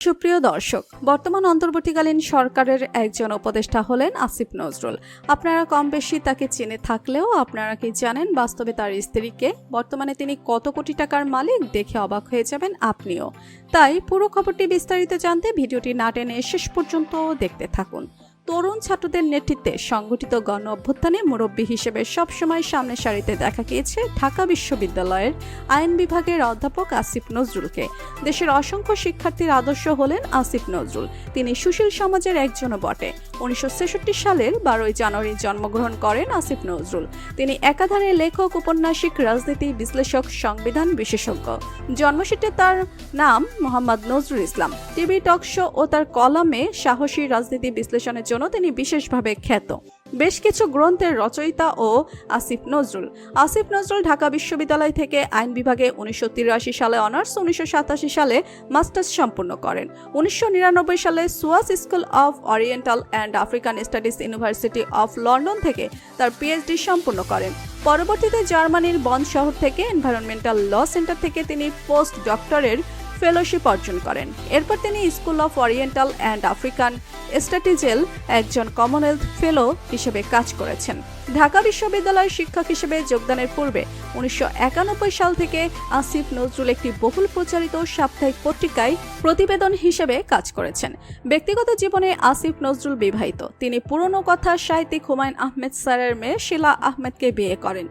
সুপ্রিয় দর্শক, বর্তমান অন্তর্বর্তীকালীন সরকারের একজন উপদেষ্টা হলেন আসিফ নজরুল। আপনারা কম বেশি তাকে চিনে থাকলেও আপনারা কি জানেন বাস্তবে তার স্ত্রীকে? বর্তমানে তিনি কত কোটি টাকার মালিক দেখে অবাক হয়ে যাবেন আপনিও। তাই পুরো খবরটি বিস্তারিত জানতে ভিডিওটি না টেনে শেষ পর্যন্ত দেখতে থাকুন। তরুণ ছাত্রদের নেতৃত্বে সংগঠিত গণ অভ্যুত্থানে মুরব্বী হিসেবে সবসময় সামনে সারিতে দেখা গিয়েছে ঢাকা বিশ্ববিদ্যালয়ের আইন বিভাগের অধ্যাপক আসিফ নজরুলকে। দেশের অসংখ্য শিক্ষার্থীর আদর্শ হলেন আসিফ নজরুল। তিনি সুশীল সমাজের একজনও বটে। উনিশশো সালের বারোই জানুয়ারি জন্মগ্রহণ করেন আসিফ নজরুল। তিনি একাধারে লেখক, উপন্যাসিক, রাজনীতি, বিশ্লেষক, সংবিধান বিশেষজ্ঞ। জন্মসূত্রে তার নাম Mohammad Nazrul Islam. TV talk show ও তার কলামে সাহসী রাজনীতি বিশ্লেষণের জন্য তিনি বিশেষভাবে খ্যাত। বেশ কিছু গ্রন্থের রচয়িতা ও আসিফ নজরুল। আসিফ নজরুল ঢাকা বিশ্ববিদ্যালয় থেকে আইন বিভাগে উনিশশো সালে অনার্স, উনিশশো সালে মাস্টার্স সম্পূর্ণ করেন। উনিশশো সালে SOAS school of oriental and African studies university of London থেকে তার পিএইচডি সম্পূর্ণ করেন। পরবর্তীতে জার্মানির বন শহর থেকে এনভায়রনমেন্টাল ল সেন্টার থেকে তিনি পোস্ট ডক্টরের ফেলোশিপ অর্জন করেন। এরপর তিনি school of oriental and African স্ট্র্যাটেজেল একজন কমনওয়েলথ ফেলো হিসেবে কাজ করেছেন। ঢাকা বিশ্ববিদ্যালয়ের শিক্ষক হিসেবে যোগদানের পূর্বে উনিশশো একানব্বই সাল থেকে আসিফ নজরুল একটি বহুল প্রচারিত সাপ্তাহিক পত্রিকায় প্রতিবেদন হিসেবে কাজ করেছেন। ব্যক্তিগত জীবনে আসিফ নজরুল বিবাহিত। তিনি পুরনো কথা সাহিত্যিক হুমায়ুন আহমেদ স্যারের মেয়ে শিলা আহমেদকে বিয়ে করেন।